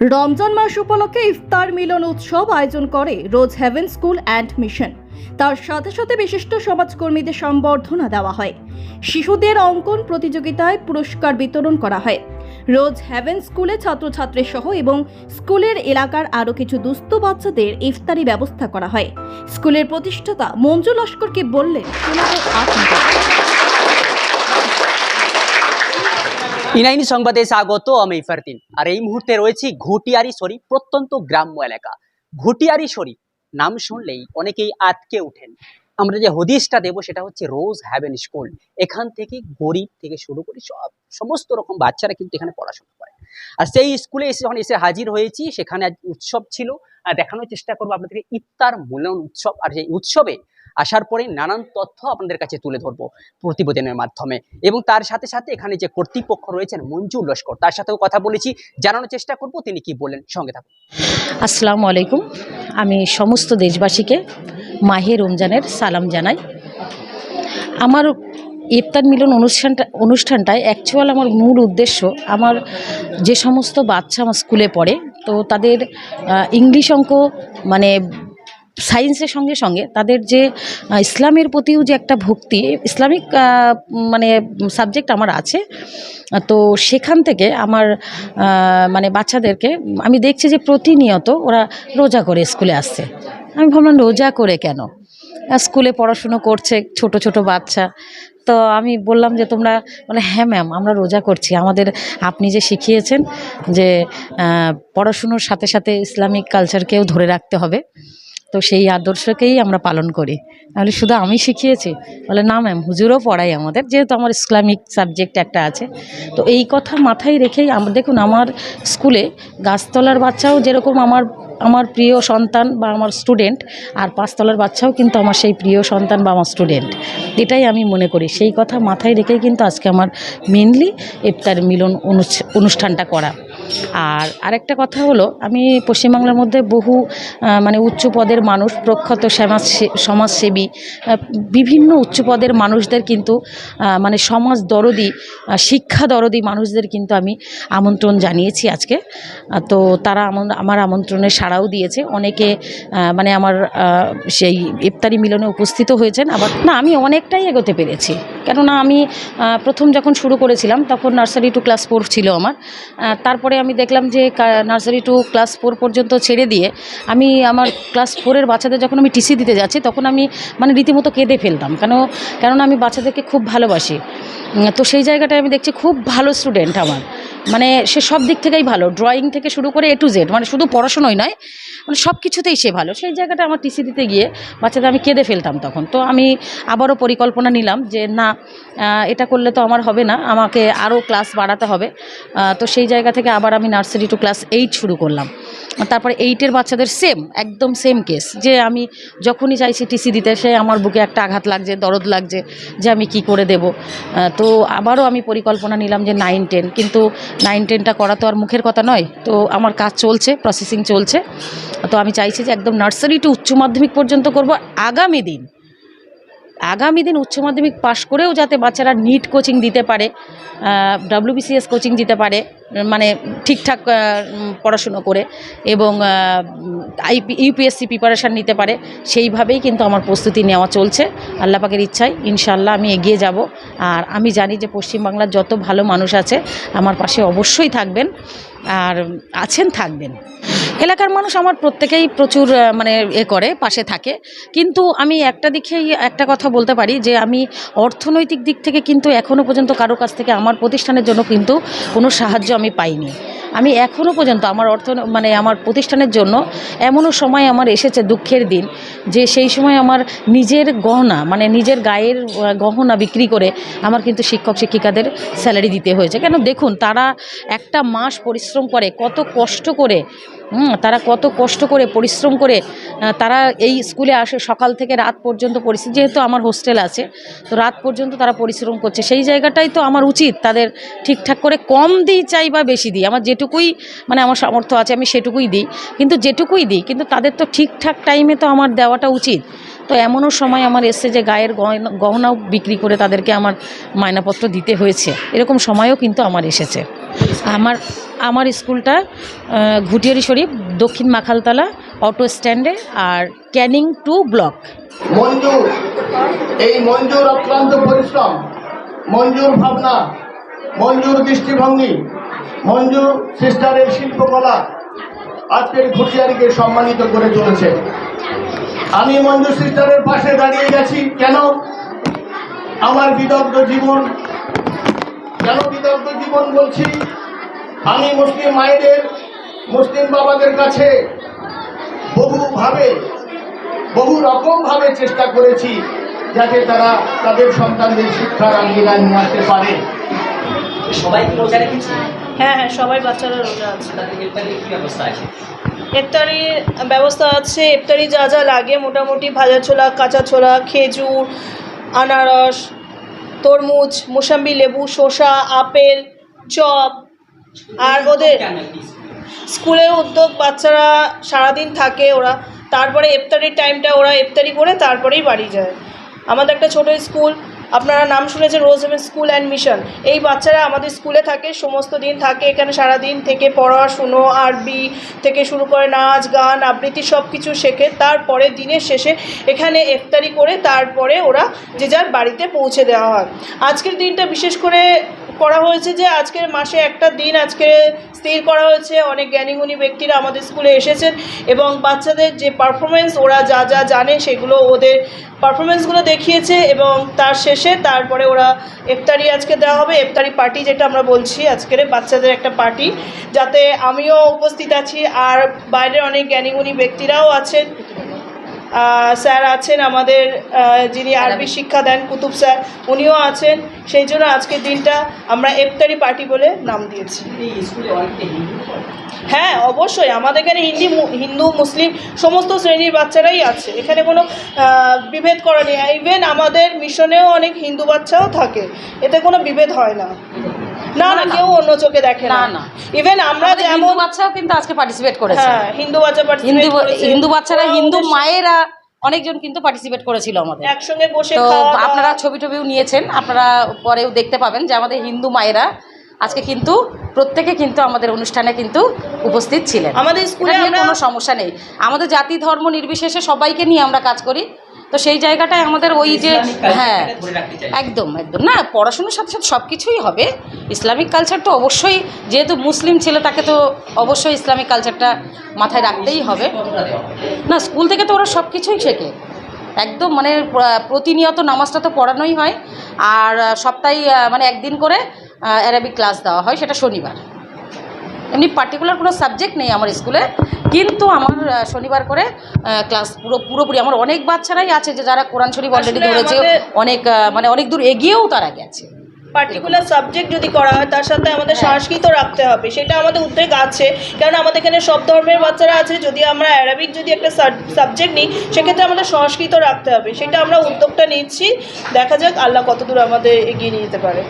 রমজান মাস উপলক্ষে ইফতার মিলন উৎসব আয়োজন করে Rose Heaven School and Mission. তার সাথে সাথে বিশিষ্ট সমাজকর্মীদের সম্বর্ধনা দেওয়া হয়। শিশুদের অঙ্কন প্রতিযোগিতায় পুরস্কার বিতরণ করা হয়। রোজ হ্যাভেন স্কুলে ছাত্রছাত্রী সহ এবং স্কুলের এলাকার আরও কিছু দুস্থ বাচ্চাদের ইফতারি ব্যবস্থা করা হয়। স্কুলের প্রতিষ্ঠাতা মঞ্জু লস্করকে বললেন শোনাবো আপনাদের ইনাইনি সংবাদে স্বাগত আমি ফারতিন আর এই মুহূর্তে রয়েছি ঘুটিয়ারি শরীফ, প্রত্যন্ত গ্রাম্য এলাকা। ঘুটিয়ারি শরীফ, নাম শুনলেই অনেকেই আটকে ওঠেন। আমরা যে হদিসটা দেবো সেটা হচ্ছে রোজ হ্যাভেন স্কুল। এখান থেকে গরিব থেকে শুরু করে সব, সমস্ত রকম বাচ্চারা কিন্তু এখানে পড়াশোনা করে। আর সেই স্কুলে এসে যখন এসে হাজির হয়েছি, সেখানে আজ উৎসব ছিল। আর দেখানোর চেষ্টা করব আপনাদেরকে ইফতার মূল্যায়ন উৎসব। আর সেই উৎসবে আসার পরে নানান তথ্য আপনাদের কাছে তুলে ধরবো প্রতিবেদনের মাধ্যমে। এবং তার সাথে সাথে এখানে যে কর্তৃপক্ষ রয়েছেন মঞ্জু লস্কর, তার সাথেও কথা বলেছি, জানানোর চেষ্টা করব তিনি কি বলেন সঙ্গে থাকুন। আসসালামু আলাইকুম। আমি সমস্ত দেশবাসীকে মাহে রমজানের সালাম জানাই। আমার ইফতার মিলন অনুষ্ঠানটা, অনুষ্ঠানটায় অ্যাকচুয়াল আমার মূল উদ্দেশ্য আমার যে সমস্ত বাচ্চা আমার স্কুলে পড়ে, তো তাদের ইংলিশ অঙ্ক মানে সায়েন্সের সঙ্গে সঙ্গে তাদের যে ইসলামের প্রতিও যে একটা ভক্তি, ইসলামিক মানে সাবজেক্ট আমার আছে। তো সেখান থেকে আমার মানে বাচ্চাদেরকে, আমি দেখছি যে প্রতিনিয়ত ওরা রোজা করে স্কুলে আসছে। আমি ভাবলাম, রোজা করে কেন? স্কুলে পড়াশুনো করছে ছোট ছোট বাচ্চা। তো আমি বললাম যে, তোমরা, বলে হ্যাঁ ম্যাম, আমরা রোজা করছি। আমাদের, আপনি যে শিখিয়েছেন যে পড়াশুনোর সাথে সাথে ইসলামিক কালচারকেও ধরে রাখতে হবে। তো সেই আদর্শকেই আমরা পালন করি। তাহলে শুধু আমি শিখিয়েছি? বলে, না ম্যাম হুজুরও পড়াই আমাদের, যেহেতু আমার ইসলামিক সাবজেক্ট একটা আছে। তো এই কথা মাথায় রেখেই আমার দেখুন, আমার স্কুলে গাছতলার বাচ্চাও যেরকম আমার আমার প্রিয় সন্তান বা আমার স্টুডেন্ট আর পাঁচতলার বাচ্চাও কিন্তু আমার সেই প্রিয় সন্তান বা আমার স্টুডেন্ট এটাই আমি মনে করি। সেই কথা মাথায় রেখেই কিন্তু আজকে আমার মেনলি ইফতার মিলন অনুষ্ঠানটা করা। আর আরেকটা কথা হলো আমি পশ্চিমবাংলার মধ্যে বহু মানে উচ্চ পদের মানুষ প্রখ্যাত সমাজ সমাজসেবী বিভিন্ন উচ্চ পদের মানুষদের কিন্তু মানে সমাজ দরদি শিক্ষা দরদি মানুষদের কিন্তু আমি আমন্ত্রণ জানিয়েছি আজকে। তো তারা আমার আমন্ত্রণে সাড়াও দিয়েছে। অনেকে মানে আমার সেই ইফতারি মিলনে উপস্থিত হয়েছেন আবার না আমি অনেকটাই এগোতে পেরেছি। কেননা আমি প্রথম যখন শুরু করেছিলাম তখন নার্সারি টু ক্লাস ফোর ছিল আমার। আহ, তারপরে আমি দেখলাম যে নার্সারি টু ক্লাস ফোর পর্যন্ত ছেড়ে দিয়ে আমি আমার ক্লাস ফোরের বাচ্চাদের যখন আমি টিসি দিতে যাচ্ছি, তখন আমি মানে রীতিমতো কেঁদে ফেলতাম। কেন, কেননা আমি বাচ্চাদেরকে খুব ভালোবাসি। তো সেই জায়গাটায় আমি দেখছি খুব ভালো স্টুডেন্ট আমার। মানে সে সব দিক থেকেই ভালো। ড্রয়িং থেকে শুরু করে এ টু জেড মানে শুধু পড়াশোনাই নয় মানে সব কিছুতেই সে ভালো। সেই জায়গাটা আমার টিসি দিতে গিয়ে বাচ্চাদের আমি কেঁদে ফেলতাম তখন। তো আমি আবারও পরিকল্পনা নিলাম যে, না এটা করলে তো আমার হবে না, আমাকে আরও ক্লাস বাড়াতে হবে। তো সেই জায়গা থেকে আবার আমি নার্সারি টু ক্লাস এইট শুরু করলাম। তারপরে এইটের বাচ্চাদের সেম একদম সেম কেস যে আমি যখনই চাইছি টিসি দিতে সে আমার বুকে একটা আঘাত লাগছে, দরদ লাগছে যে আমি কি করে দেব। তো আবারও আমি পরিকল্পনা নিলাম যে নাইন টেন কিন্তু নাইন টেনটা করা তো আর মুখের কথা নয়। তো আমার কাজ চলছে প্রসেসিং চলছে। তো আমি চাইছি যে একদম নার্সারি টু উচ্চ মাধ্যমিক পর্যন্ত করব আগামী দিন। আগামী দিন উচ্চ মাধ্যমিক পাশ করেও যাতে বাচ্চারা নিট কোচিং দিতে পারে ডাব্লিউবিসিএস কোচিং দিতে পারে মানে ঠিকঠাক পড়াশুনো করে এবং আইপি ইউপিএসসি প্রিপারেশান নিতে পারে, সেইভাবেই কিন্তু আমার প্রস্তুতি নেওয়া চলছে। আল্লাহ পাকের ইচ্ছায় ইনশাল্লাহ আমি এগিয়ে যাব। আর আমি জানি যে পশ্চিমবাংলার যত ভালো মানুষ আছে, আমার পাশে অবশ্যই থাকবেন, আর আছেন থাকবেন। এলাকার মানুষ আমার প্রত্যেকেই প্রচুর মানে এ করে, পাশে থাকে। কিন্তু আমি একটা দিকেই একটা কথা বলতে পারি যে, আমি অর্থনৈতিক দিক থেকে কিন্তু এখনও পর্যন্ত কারও কাছ থেকে আমার প্রতিষ্ঠানের জন্য কিন্তু কোনো সাহায্য আমি পাইনি। আমি এখনও পর্যন্ত আমার অর্থ মানে আমার প্রতিষ্ঠানের জন্য এমনও সময় আমার এসেছে দুঃখের দিন যে, সেই সময় আমার নিজের গহনা মানে নিজের গায়ের গহনা বিক্রি করে আমার কিন্তু শিক্ষক শিক্ষিকাদের স্যালারি দিতে হয়েছে। কেন? দেখুন, তারা একটা মাস পরিশ্রম করে, কত কষ্ট করে তারা কত কষ্ট করে, পরিশ্রম করে তারা এই স্কুলে আসে সকাল থেকে রাত পর্যন্ত পরিশ্রম, যেহেতু আমার হোস্টেল আছে, তো রাত পর্যন্ত তারা পরিশ্রম করছে। সেই জায়গাটাই তো আমার উচিত, তাদের ঠিকঠাক করে কম দিই চাই বা বেশি দিই। আমার যেটুকুই মানে আমার সামর্থ্য আছে, আমি সেটুকুই দিই। কিন্তু যেটুকুই দিই, কিন্তু তাদের তো ঠিকঠাক টাইমে তো আমার দেওয়াটা উচিত। তো এমনও সময় আমার এসছে যে গায়ের গহনাও বিক্রি করে তাদেরকে আমার মায়নাপত্র দিতে হয়েছে। এরকম সময়ও কিন্তু আমার এসেছে। আমার আমার স্কুলটা ঘুটিয়ারি শরীফ, দক্ষিণ মাখালতলা অটো স্ট্যান্ডে আর ক্যানিং টু ব্লক। মঞ্জুর, এই মঞ্জুর অক্লান্ত পরিশ্রম, মঞ্জুর ভাবনা, মঞ্জুর দৃষ্টিভঙ্গি, মঞ্জুর সিস্টারের শিল্পকলা আজকের ঘুটিয়ারিকে সম্মানিত করে চলেছে আমি মঞ্জুর সিস্টারের পাশে দাঁড়িয়ে গেছি। কেন? আমার বিদগ্ধ জীবন। কেন বিদগ্ধ জীবন বলছি? আমি মুসলিম মায়েদের মুসলিম বাবাদের কাছে বহুভাবে বহু রকম ভাবে চেষ্টা করেছি যাতে তারা তাদের সন্তানদের শিক্ষার আঙ্গিনায় নিয়ে আসতে পারে। সবাই কি রোজা রেখেছে? হ্যাঁ হ্যাঁ সবাই বাচ্চারা রোজা আছে। তাদের কি ব্যবস্থা আছে? ইফতারির ব্যবস্থা আছে ইফতারি যা যা লাগে মোটামুটি ভাজা ছোলা কাঁচা ছোলা খেজুর আনারস তরমুজ মোসাম্বি লেবু শসা আপেল চপ আর ওদের স্কুলের উদ্যোগ বাচ্চারা সারাদিন থাকে ওরা তারপরে ইফতারির টাইমটা ওরা ইফতারি করে তারপরেই বাড়ি যায়। আমাদের একটা ছোট স্কুল আপনারা নাম শুনেছেন Rose Heaven School and Mission. এই বাচ্চারা আমাদের স্কুলে থাকে, সমস্ত দিন থাকে, এখানে সারা দিন থেকে পড়াশুনো আরবি থেকে শুরু করে নাচ, গান, আবৃত্তি সব কিছু শেখে, তারপরে দিনের শেষে এখানে ইফতারি করে তারপরে ওরা যে যার বাড়িতে পৌঁছে দেওয়া হয়। আজকের দিনটা বিশেষ করে করা হয়েছে যে আজকের মাসে একটা দিন আজকে স্থির করা হয়েছে। অনেক জ্ঞানীগুণী ব্যক্তিরা আমাদের স্কুলে এসেছেন এবং বাচ্চাদের যে পারফরমেন্স ওরা যা যা জানে সেগুলো ওদের পারফরমেন্সগুলো দেখিয়েছে এবং তার শেষে তারপরে ওরা এফতারি আজকে দেওয়া হবে। এফতারি পার্টি যেটা আমরা বলছি আজকের বাচ্চাদের একটা পার্টি যাতে আমিও উপস্থিত আছি আর বাইরের অনেক জ্ঞানীগুণী ব্যক্তিরাও আছেন। স্যার আছেন আমাদের যিনি আরবি শিক্ষা দেন কুতুব স্যার উনিও আছেন। সেই জন্য আজকের দিনটা আমরা এফতারি পার্টি বলে নাম দিয়েছি। হ্যাঁ অবশ্যই। আমাদের এখানে হিন্দি হিন্দু মুসলিম সমস্ত শ্রেণির বাচ্চারাই আছে। এখানে কোনো বিভেদ করা নেই। ইভেন আমাদের মিশনেও অনেক হিন্দু বাচ্চাও থাকে। এতে কোনো বিভেদ হয় না। না না কেউ অন্য চোখে দেখে না। না। ইভেন আমরা যেমন বাচ্চাও কিন্তু আজকে পার্টিসিপেট করেছে। হ্যাঁ হিন্দু বাচ্চা হিন্দু হিন্দু বাচ্চারা হিন্দু মায়েরা অনেকজন কিন্তু পার্টিসিপেট করেছিল আমাদের। একসঙ্গে বসে তো আপনারা ছবি টবিও নিয়েছেন। আপনারা পরেও দেখতে পাবেন যে আমাদের হিন্দু মায়েরা আজকে কিন্তু প্রত্যেকে কিন্তু আমাদের অনুষ্ঠানে কিন্তু উপস্থিত ছিলেন। আমাদের স্কুলে কোনো সমস্যা নেই। আমাদের জাতি ধর্ম নির্বিশেষে সবাইকে নিয়ে আমরা কাজ করি। তো সেই জায়গাটায় আমাদের ওই যে হ্যাঁ। একদম একদম। না পড়াশুনোর সাথে সাথে সব কিছুই হবে। ইসলামিক কালচার তো অবশ্যই যেহেতু মুসলিম ছেলে তাকে তো অবশ্যই ইসলামিক কালচারটা মাথায় রাখতেই হবে? না স্কুল থেকে তো ওরা সব কিছুই শেখে। একদম মানে প্রতিনিয়ত নামাজটা তো পড়ানোই হয়। আর সপ্তাহে মানে একদিন করে অ্যারাবিক ক্লাস দেওয়া হয় সেটা শনিবার। এমনি পার্টিকুলার কোনো সাবজেক্ট নেই আমার স্কুলে কিন্তু আমার শনিবার করে ক্লাস পুরো পুরোপুরি আমার অনেক বাচ্চারাই আছে যে যারা কোরআন শরীফ অলরেডি ধরেছে অনেক মানে অনেক দূর এগিয়েও তারা গেছে। পার্টিকুলার সাবজেক্ট যদি করা হয় তার সাথে আমাদের সংস্কৃত রাখতে হবে। সেটা আমাদের উদ্বেগ আছে। কারণ আমাদের এখানে সব ধর্মের বাচ্চারা আছে। যদি আমরা অ্যারাবিক যদি একটা সাবজেক্ট নিই সেক্ষেত্রে আমাদের সংস্কৃত রাখতে হবে। সেটা আমরা উদ্যোগটা নিচ্ছি। দেখা যাক আল্লাহ কতদূর আমাদের এগিয়ে নিয়ে যেতে পারে।